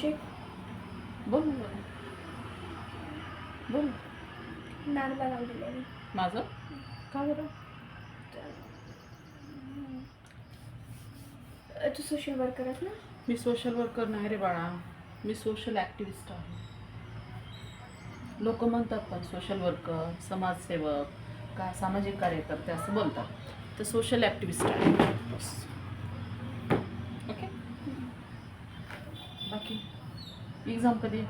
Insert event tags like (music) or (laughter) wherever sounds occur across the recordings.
बोल बोल. नानला लावलेलं माझं? का बरं? तू सोशल वर्कर आहेस ना? मी सोशल वर्कर नाही रे बाळा. मी सोशल ॲक्टिव्हिस्ट आहे. लोक म्हणतात पण सोशल वर्कर समाजसेवक का सामाजिक कार्यकर्ते असं बोलतात. तर सोशल ॲक्टिव्हिस्ट आहे बस. ओके बाकी. एक्झाम कधी?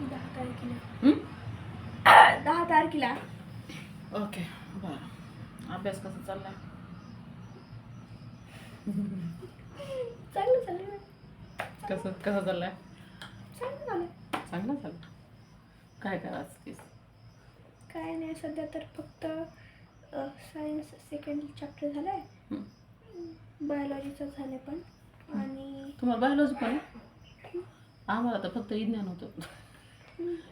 दहा तारखेला? दहा तारखेला. ओके बरं. अभ्यास कसा चाललाय? चांगलं चाललंय. कसं कसा चाललाय? चांगलं झालं चांगला चालला काय करायचं तीस काय नाही सध्या तर फक्त सायन्स सेकंड चॅप्टर झालं आहे हं. बायोलॉजीचं झालं पण. तुम्हाला बायोलॉजी पण? आम्हाला तर फक्त विज्ञान होतं.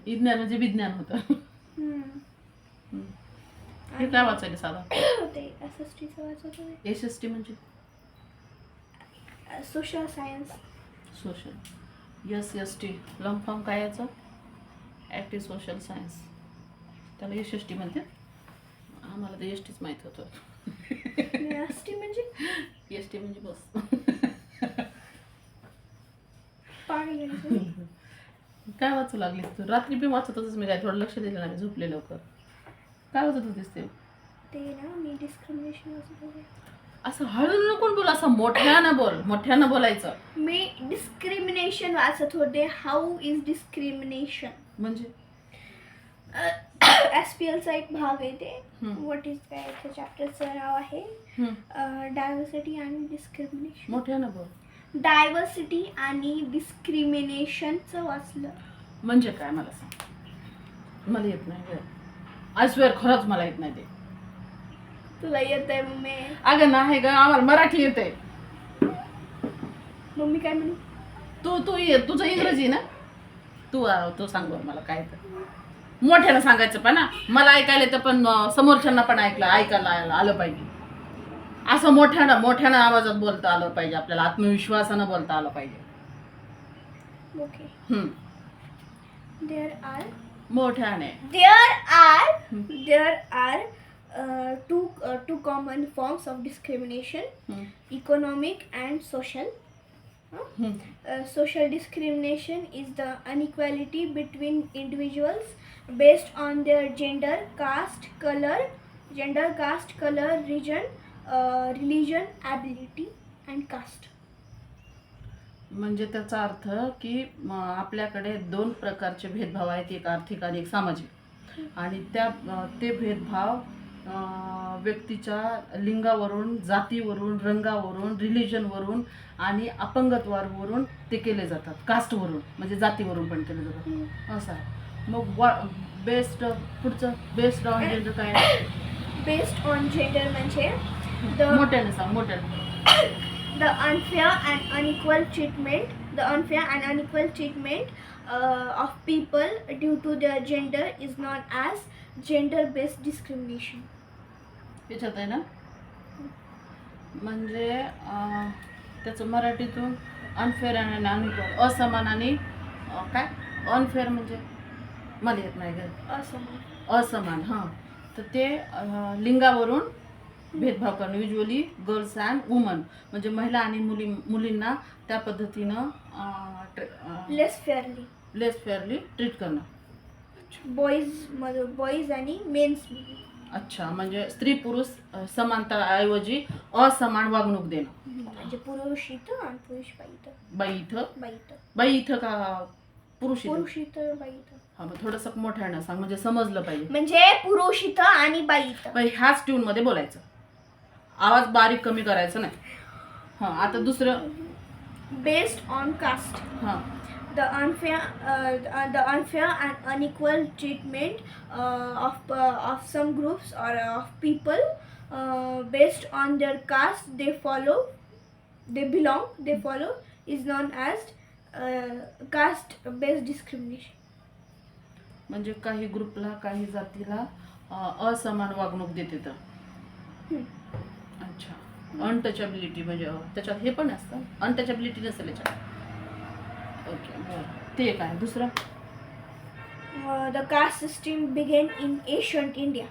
विज्ञान म्हणजे विज्ञान होतं. हं. काय वाचायला साधा? ते एस एस टी म्हणजे? Social science social S S T long form काय याचं? ॲक्टिव्ह सोशल सायन्स त्याला एस एस टी म्हणते. आम्हाला तर एस टीच माहीत होतं. एस टी म्हणजे? एस टी म्हणजे बस. काय वाचू लागलीस तू? रात्री वाचत होतच मी काय? थोडं लक्ष दिलं नाही झोपले लवकर. काय वाचत होतीस ते? ते ना मी डिस्क्रिमिनेशन वाचत होते. असं हळू नको बोल असं मोठ्यानं बोल मोठ्यानं बोलायचं. मी डिस्क्रिमिनेशन वाचत होते. हाऊ इज डिस्क्रिमिनेशन म्हणजे? एस पी एलचा एक भाग आहे ते. व्हॉट इज काय चॅप्टरचं नाव आहे. हं, डायव्हर्सिटी आणि डिस्क्रिमिनेशन मोठ्यानं बोल. डायव्हर्सिटी आणि डिस्क्रिमिनेशनचं वाचलं. म्हणजे काय मला सांग. मला येत नाही आय स्वेअर खरंच मला येत नाही ते. तुला येत आहे मम्मी. अगं नाही ग आम्हाला मराठी येते मम्मी काय म्हणे? तू तू ये तुझं इंग्रजी ना? तू आ, तू सांग बरं मला काय तर मोठ्यानं सांगायचं पण ना मला ऐकायला येतं पण अं, समोरच्यांना पण ऐकलं ऐकायला आलं- आलं पाहिजे. असं मोठ्यानं मोठ्यानं आवाजात बोलता आलं पाहिजे आपल्याला आत्मविश्वासानं बोलता आलं पाहिजे ओके हम्म. देअर आर मोठ्याने there are Hmm. There are two two common forms of discrimination hmm. economic and social. हम्म. Uh, social discrimination is the inequality between individuals based on their gender, caste, color, gender, caste, color, region, religion, ability, and caste. म्हणजे त्याचा अर्थ की आपल्याकडे दोन प्रकारचे भेदभाव आहेत एक आर्थिक आणि एक सामाजिक. आणि त्या ते भेदभाव व्यक्तीच्या लिंगावरून जातीवरून रंगावरून रिलिजनवरून आणि अपंगत्वावरून ते केले जातात. कास्टवरून म्हणजे जातीवरून पण केले जातात. असं आहे. मग वा बेस्ट पुढचं? बेस्ट ऑन जेंडर काय? (coughs) Based on gender, म्हणजे मोठ्याने सांग मोठ्याने the unfair and unequal treatment the unfair and unequal treatment uh, of people due to their gender is known as gender based discrimination याच्यात आहे ना म्हणजे त्याचं मराठीतून अनफेअर आणि अनइक्वल असमान आणि काय अनफेअर म्हणजे मला येत नाही ग असं असमान हां तर ते लिंगावरून भेदभाव करणं. युजली गर्ल्स अँड वुमन म्हणजे महिला आणि मुली मुलींना त्या पद्धतीनं less fairly less fairly treat करणं. बॉईज बॉईज आणि मेन्स अच्छा म्हणजे स्त्री पुरुष समानताऐवजी असमान वागणूक देणं. म्हणजे पुरुष इथं आणि पुरुष बाई इथं. बाई इथं? बाई इथं. बाई इथं का पुरुष पुरुष इथं बाई इथं. हा मग थोडंसं मोठ्यानं सांग म्हणजे समजलं पाहिजे. म्हणजे पुरुष इथं आणि बाई इथं. ह्याच ट्यून मध्ये बोलायचं. आवाज बारीक कमी करायचं नाही. हा आता दुसरं. बेस्ड ऑन कास्ट हा. The unfair the unfair and unequal treatment of of some groups or of people based on their caste they follow they belong they follow is known as caste based discrimination म्हणजे काही ग्रुपला काही जातीला असमान वागणूक देते तर. अच्छा. अनटचॅबिलिटी म्हणजे त्याच्यात हे पण असतं? अनटचॅबिलिटी नसेल याच्यात. ओके बरं. ते काय दुसरं? Uh, the caste system began in ancient India.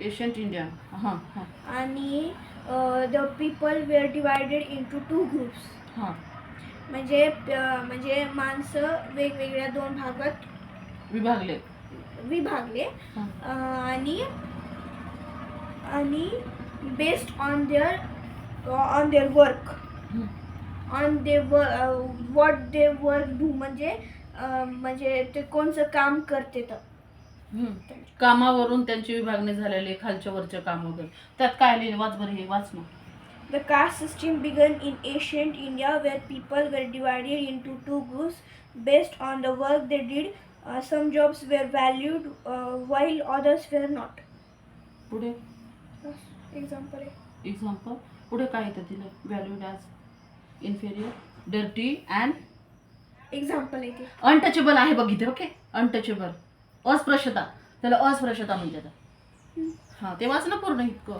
Ancient India हां हां. आणि the people were divided into two groups हां. म्हणजे म्हणजे माणसं वेगवेगळ्या दोन भागात विभागले. विभागले. अं, आणि आणि based on their on their work हं. On they what they work do म्हणजे अं, म्हणजे ते कोणचं काम करते तर हं. कामावरून त्यांची विभागणी झालेली आहे, खालच्या वरच्या काम वगैरे त्यात काय लिहिले वाच बरं हे वाच ना The caste system began in ancient India where people were divided into two groups based on the work they did. Uh, some jobs were valued uh, while others were not. पुढे Example आहे. Example पुढे काय येतं दिलं valued as inferior dirty and Example आहे. Untouchable आहे बघ इथे ओके अनटचेबल अस्पृश्यता. त्याला अस्पृश्यता म्हणतात. हां ते वाच ना पूर्ण इतकं.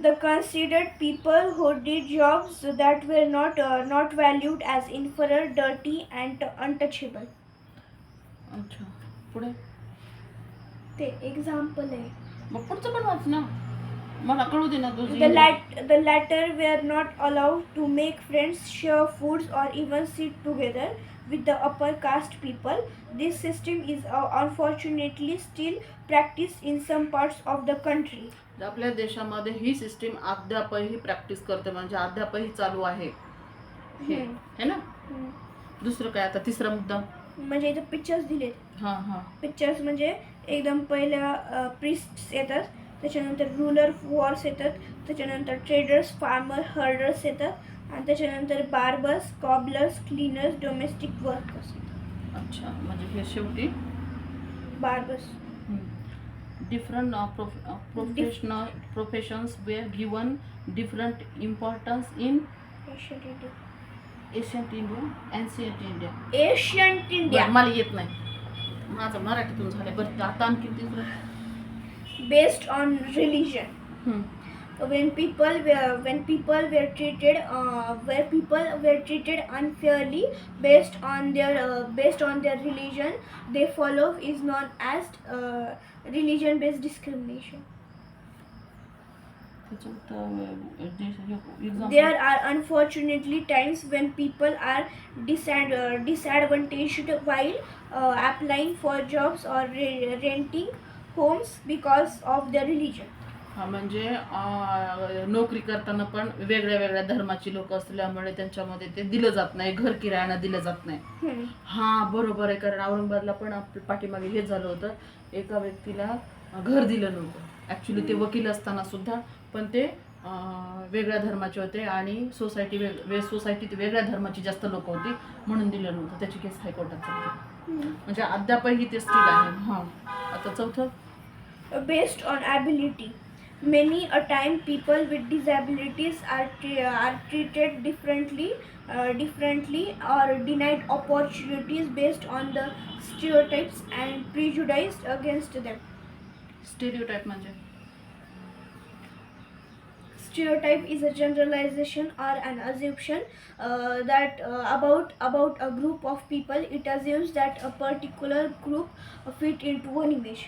The considered people who did jobs that were not uh, not valued as inferior, dirty, and untouchable. अच्छा. पुढे? ते example आहे. मग पुढचं पण वाच ना. मला कळू दे ना तुझी The, lat- the latter were not allowed to make friends, share foods, or even sit together with the upper caste people. This system is uh, unfortunately still practiced in some parts of the country. आपल्या देशामध्ये ही system अद्यापही practice करते म्हणजे अद्यापही चालू आहे हे हम्म. है ना हम्म. दुसरं काय आता तिसरा मुद्दा म्हणजे इथं पिक्चर्स दिलेत हां हां पिक्चर्स म्हणजे एकदम पहिल्या प्रिस्ट्स येतात त्याच्यानंतर रुलर वॉर्स येतात. त्याच्यानंतर ट्रेडर्स फार्मर हर्डर्स येतात. आणि त्याच्यानंतर barbers cobblers cleaners domestic workers अच्छा म्हणजे हे शेवटी? Barbers different professional professions were given different importance in ancient India ancient India ancient India ancient India मला येत नाही. माझं मराठीतून झालं बरं आता आणखी तिसरं. based on religion. Hmm. When people were when people were treated uh, where people were treated unfairly based on their uh, based on their religion they follow is known as uh, religion based discrimination. There are unfortunately times when people are disad uh, disadvantaged while uh, applying for jobs or re renting homes because of their religion. हा म्हणजे नोकरी करताना पण वेगळ्या वेगळ्या धर्माची लोक असल्यामुळे त्यांच्यामध्ये ते दिलं जात नाही घर किरायानं दिलं जात नाही. हा बरोबर आहे कारण औरंगाबादला पण पाठीमागे हेच झालं होतं. एका व्यक्तीला घर दिलं नव्हतं. ॲक्च्युली ते वकील असताना सुद्धा पण ते वेगळ्या धर्माचे होते आणि सोसायटी वेग वे सोसायटीत वेगळ्या धर्माची जास्त लोक होती म्हणून दिलं नव्हतं. त्याची केस हायकोर्टात. म्हणजे अद्यापही ते स्थिर आहे. हां. आता चौथं based on ability. Many a time people with disabilities are tre- are treated differently, uh, differently or denied opportunities based on the stereotypes and prejudice against them. स्टेरिओटाईप म्हणजे Stereotype is a generalization or an assumption uh, that uh, about about a group of people. It assumes that a particular group fit into one image.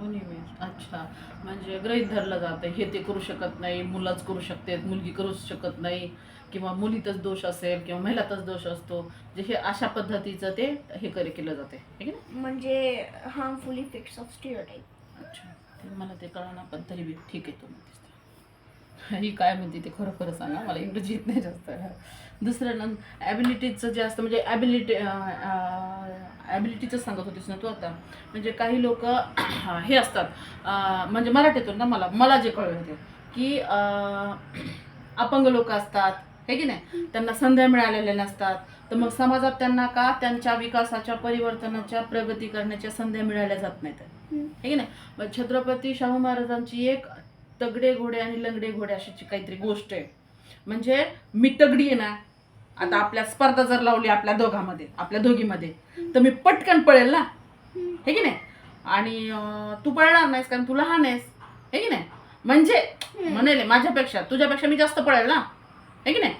अच्छा. म्हणजे गृहित धरलं जातं हे ते करू शकत नाही मुलाच करू शकते मुलगी करूच शकत नाही किंवा मुलीतच दोष असेल किंवा महिलातच दोष असतो. जे हे अशा पद्धतीचं ते हे करे केलं जाते हे की नाही? म्हणजे harmful effects of stereotype. अच्छा. ते मला ते कळणार पण तरी ठीक आहे तुम्ही. ही काय म्हणते ते खरं खरं सांगा मला इंग्रजी येत नाही जास्त दुसरं नं ॲबिलिटीचं जे असतं म्हणजे ॲबिलिटी ॲबिलिटीचं सांगत होतीस ना तू आता. म्हणजे काही लोक हे असतात म्हणजे मराठीतून ना मला मला जे कळलं होते की अपंग लोक असतात हे की नाही? त्यांना संध्या मिळालेल्या नसतात. तर मग समाजात त्यांना का त्यांच्या विकासाच्या परिवर्तनाच्या प्रगती करण्याच्या संध्या मिळाल्या जात नाहीत. हे की नाही? मग छत्रपती शाहू महाराजांची एक तगडे घोडे आणि लंगडे घोडे अशाची काहीतरी गोष्ट आहे. म्हणजे मी तगडी आहे ना आता आपल्या स्पर्धा जर लावली आपल्या दोघांमध्ये आपल्या दोघीमध्ये तर मी पटकन पळेल ना? हे की नाही? आणि तू पळणार नाहीस कारण तू लहान आहेस. हे की नाही? म्हणजे म्हणेल माझ्यापेक्षा तुझ्यापेक्षा मी जास्त पळेल ना? हे की नाही?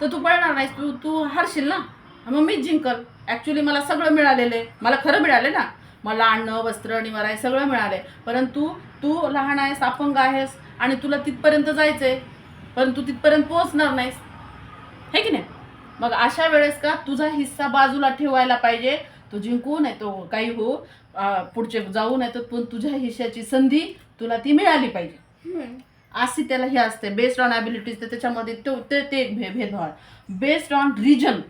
तर तू पळणार नाहीस तू तू हारशील ना? मग मीच जिंकल. ॲक्च्युली मला सगळं मिळालेलं आहे. मला खरं मिळालं ना? मला अन्न वस्त्र निवारा हे सगळं मिळालंय. परंतु तू लहान आहेस अपंग आहेस आणि तुला तिथपर्यंत जायचंय परंतु तिथपर्यंत पोहोचणार नाहीस. हे की नाही? मग अशा वेळेस का तुझा हिस्सा बाजूला ठेवायला पाहिजे. तू जिंकू नाही तो काही हो पुढचे जाऊ नाही तर पण तुझ्या हिश्श्याची संधी तुला ती मिळाली पाहिजे. अशी त्याला हे असते. बेस्ड ऑन ॲबिलिटीज तर त्याच्यामध्ये तो ते एक भे भेदभाव आहे. Based on region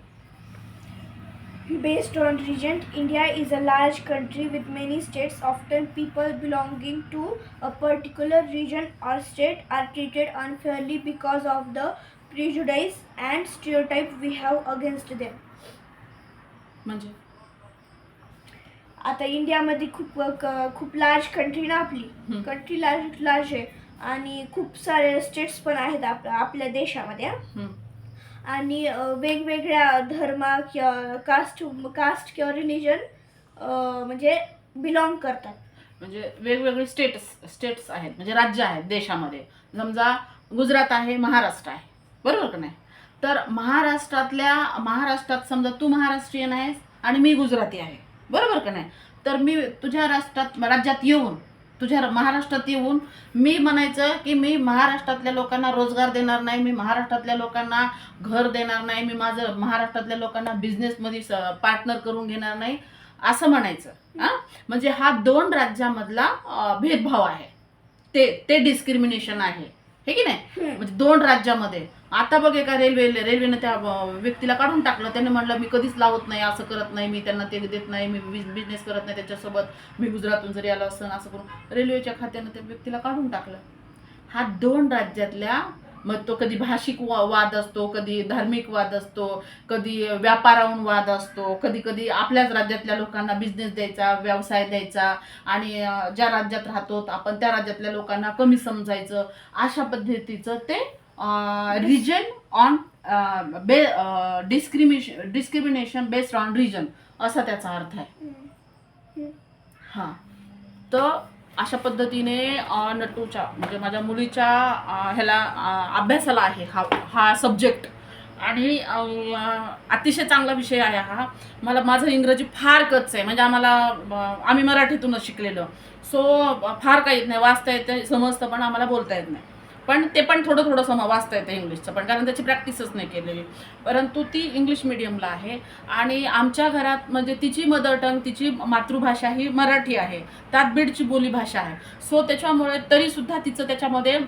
Based on region, India is a large country with many states. Often, people belonging to a particular region or state are treated unfairly because of the prejudice and stereotype we have against them. म्हणजे आता इंडियामध्ये खूप क- खूप large country ना आपली हम्म. Country large large आहे आणि खूप सारे स्टेट्स पण आहेत आप आपल्या देशामध्ये हा. हम्म. आणि वेगवेगळ्या धर्म किंवा कास्ट कास्ट किंवा रिलिजन म्हणजे बिलॉंग करतात. म्हणजे वेगवेगळे स्टेट्स स्टेट्स आहेत म्हणजे राज्य आहेत देशामध्ये. समजा गुजरात आहे महाराष्ट्र आहे. बरोबर का नाही? तर महाराष्ट्रातल्या महाराष्ट्रात समजा तू महाराष्ट्रीयन आहेस आणि मी गुजराती आहे. बरोबर का नाही? तर मी तुझ्या राष्ट्रात राज्यात येऊन तुझ्या महाराष्ट्रात येऊन मी म्हणायचं की मी महाराष्ट्रातल्या लोकांना रोजगार देणार नाही मी महाराष्ट्रातल्या लोकांना घर देणार नाही मी माझं महाराष्ट्रातल्या लोकांना बिझनेसमध्ये पार्टनर करून घेणार नाही असं म्हणायचं. हा? म्हणजे हा दोन राज्यामधला भेदभाव आहे. ते ते डिस्क्रिमिनेशन आहे. हे की नाही. म्हणजे दोन राज्यामध्ये. आता बघ एका रेल्वे रेल्वेनं त्या व्यक्तीला काढून टाकलं. त्याने म्हणलं मी कधीच लावत नाही असं करत नाही मी त्यांना ते देत नाही मी बिझनेस करत नाही त्याच्यासोबत मी गुजरातून जरी आलो असं असं करून. रेल्वेच्या खात्यानं त्या व्यक्तीला काढून टाकलं. हा दोन राज्यातल्या मग तो कधी भाषिक वा वाद असतो कधी धार्मिक वाद असतो कधी व्यापाराहून वाद असतो कधी कधी आपल्याच राज्यातल्या लोकांना बिझनेस द्यायचा व्यवसाय द्यायचा आणि ज्या राज्यात राहतो आपण त्या राज्यातल्या लोकांना कमी समजायचं अशा पद्धतीचं ते रिजन ऑन बे discrimination discrimination based on region असा त्याचा अर्थ आहे. हा. हां तर अशा पद्धतीने uh, नटूच्या म्हणजे माझ्या मुलीच्या uh, ह्याला uh, अभ्यासाला आहे हा हा सब्जेक्ट आणि अतिशय चांगला विषय आहे हा. मला माझं इंग्रजी फार कच आहे. म्हणजे आम्हाला आम्ही मराठीतूनच शिकलेलो. सो फार काही येत नाही. वाचता येतं समजतं पण आम्हाला बोलता येत नाही. पण ते पण थोडं थोडंसं मग वाचता येतं इंग्लिशचं पण कारण त्याची प्रॅक्टिसच नाही केलेली. परंतु ती इंग्लिश मिडियमला आहे. आणि आमच्या घरात म्हणजे तिची मदर टंग तिची मातृभाषा ही मराठी आहे. त्यात बीडची बोलीभाषा आहे. सो त्याच्यामुळे तरीसुद्धा तिचं त्याच्यामध्ये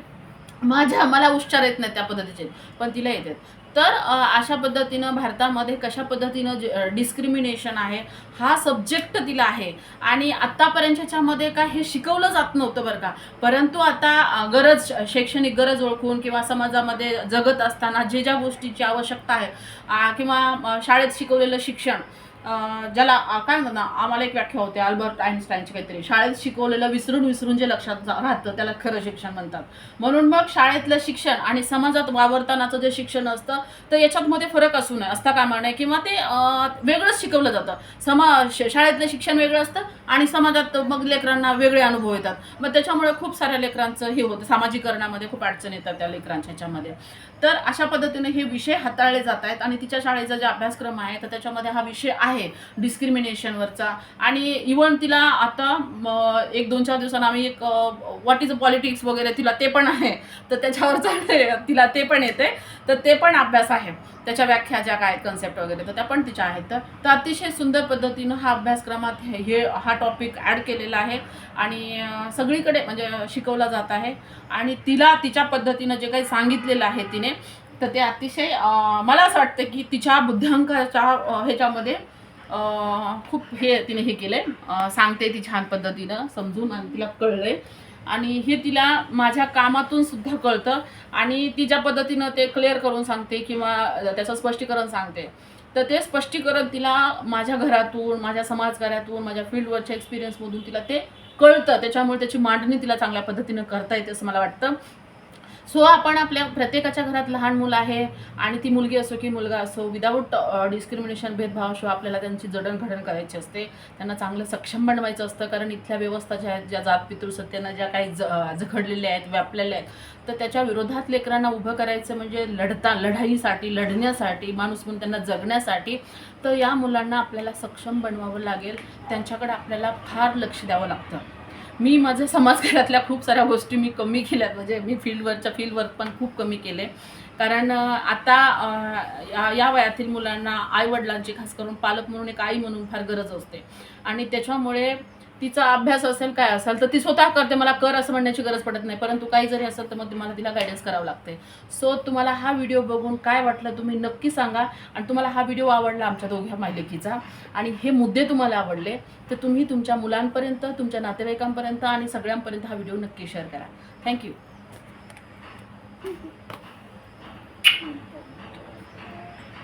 माझ्या मला उच्चार येत नाही त्या पद्धतीचे. पण तिला येतात तर अशा पद्धतीनं भारतामध्ये कशा पद्धतीनं डिस्क्रिमिनेशन आहे हा सब्जेक्ट दिला आहे. आणि आत्तापर्यंतच्यामध्ये काय हे शिकवलं जात नव्हतं बरं का. परंतु आता गरज शैक्षणिक गरज ओळखून किंवा समाजामध्ये जगत असताना जे ज्या गोष्टीची आवश्यकता आहे किंवा शाळेत शिकवलेलं शिक्षण ज्याला काय म्हणतात आम्हाला एक व्याख्या होते अल्बर्ट आईन्स्टाईनची काहीतरी. शाळेत शिकवलेलं विसरून विसरून जे लक्षात जा- राहतं त्याला खरं शिक्षण म्हणतात. म्हणून मग शाळेतलं शिक्षण आणि समाजात वावरतानाचं जे शिक्षण असतं तर याच्यामध्ये फरक असू नये असता कामा नये किंवा ते वेगळंच शिकवलं जातं. समा शाळेतलं शिक्षण वेगळं असतं आणि समाजात मग लेकरांना वेगळे अनुभव येतात. मग त्याच्यामुळे खूप साऱ्या लेकरांचं हे होतं सामाजिकरणामध्ये खूप अडचण येतात त्या लेकरांच्या ह्याच्यामध्ये. तर अशा पद्धतीने हे विषय हाताळले जात आहेत आणि तिच्या शाळेचा जे अभ्यासक्रम आहे तर त्याच्यामध्ये हा विषय आहे डिस्क्रिमिनेशनवरचा आणि इवन तिला आता एक दोन चार दिवसांना आम्ही एक व्हॉट इज अ पॉलिटिक्स वगैरे तिला ते पण आहे. तर त्याच्यावरचा तिला ते पण येते. तर ते पण अभ्यास आहे. त्याच्या व्याख्या ज्या काय कन्सेप्ट वगैरे तर त्या पण तिच्या आहेत. तर तर अतिशय सुंदर पद्धतीनं हा अभ्यासक्रमात हे हे हा टॉपिक ॲड केलेला आहे. आणि सगळीकडे म्हणजे शिकवला जात आहे. आणि तिला तिच्या पद्धतीनं जे काही सांगितलेलं आहे तिने तर ते अतिशय मला असं वाटतं की तिच्या बुद्ध्यांकाच्या ह्याच्यामध्ये खूप हे तिने हे केलंय. सांगते ती छान पद्धतीनं समजून आणि तिला कळलंय. आणि हे तिला माझ्या कामातून सुद्धा कळतं. आणि ती ज्या पद्धतीनं ते क्लिअर करून सांगते किंवा त्याचं स्पष्टीकरण सांगते तर ते स्पष्टीकरण तिला माझ्या घरातून माझ्या समाजकार्यातून माझ्या फील्डवरच्या एक्सपिरियन्समधून तिला ते कळतं. त्याच्यामुळे त्याची मांडणी तिला चांगल्या पद्धतीनं करता येते असं मला वाटतं. सो आपण आपल्या प्रत्येकाच्या घरात लहान मुलं आहे आणि ती मुलगी असो की मुलगा असो विदाऊट डिस्क्रिमिनेशन भेदभावाशिवाय आपल्याला त्यांची जडणघडण करायची असते. त्यांना चांगलं सक्षम बनवायचं असतं. कारण इथल्या व्यवस्था ज्या आहेत ज्या जात पितृसत्यानं ज्या काही ज जखडलेल्या आहेत व्यापलेल्या आहेत तर त्याच्या विरोधात लेकरांना उभं करायचं म्हणजे लढता लढाईसाठी लढण्यासाठी माणूस म्हणून त्यांना जगण्यासाठी तर या मुलांना आपल्याला सक्षम बनवावं लागेल. त्यांच्याकडे आपल्याला फार लक्ष द्यावं लागतं. मी माझ्या समाजकारातल्या खूप साऱ्या गोष्टी मी कमी केल्यात. म्हणजे मी फील्डवरच्या फील्डवर्क पण खूप कमी केले. कारण आता या- या वयातील मुलांना आईवडिलांची खास करून पालक म्हणून एक आई म्हणून फार गरज असते. आणि त्याच्यामुळे तिचा अभ्यास असेल काय असेल तर ती स्वतः करते. मला कर असं म्हणण्याची गरज पडत नाही. परंतु काही जरी असेल तर मग तुम्हाला तिला गायडन्स करावं लागते. सो तुम्हाला हा व्हिडिओ बघून काय वाटलं तुम्ही नक्की सांगा. आणि तुम्हाला हा व्हिडिओ आवडला आमच्या दोघ्या मायलेकीचा आणि हे मुद्दे तुम्हाला आवडले तर तुम्ही तुमच्या मुलांपर्यंत तुमच्या नातेवाईकांपर्यंत आणि सगळ्यांपर्यंत हा व्हिडिओ नक्की शेअर करा. थँक्यू